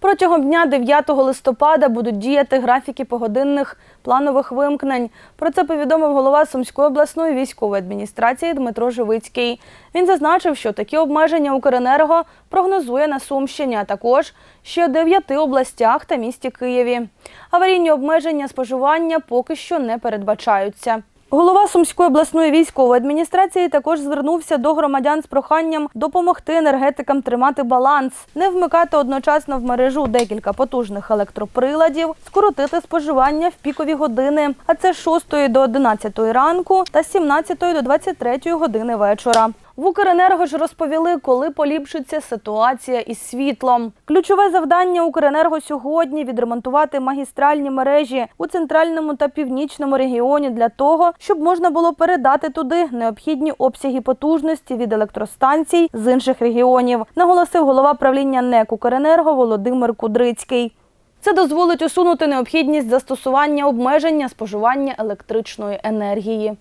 Протягом дня 9 листопада будуть діяти графіки погодинних планових вимкнень. Про це повідомив голова Сумської обласної військової адміністрації Дмитро Живицький. Він зазначив, що такі обмеження Укренерго прогнозує на Сумщині, а також ще у дев'яти областях та місті Києві. Аварійні обмеження споживання поки що не передбачаються. Голова Сумської обласної військової адміністрації також звернувся до громадян з проханням допомогти енергетикам тримати баланс, не вмикати одночасно в мережу декілька потужних електроприладів, скоротити споживання в пікові години, а це з 6 до 11 ранку та з 17 до 23 години вечора. В Укренерго ж розповіли, коли поліпшиться ситуація із світлом. Ключове завдання Укренерго сьогодні відремонтувати магістральні мережі у центральному та північному регіоні для того, щоб можна було передати туди необхідні обсяги потужності від електростанцій з інших регіонів, наголосив голова правління НЕК Укренерго Володимир Кудрицький. Це дозволить усунути необхідність застосування обмеження споживання електричної енергії.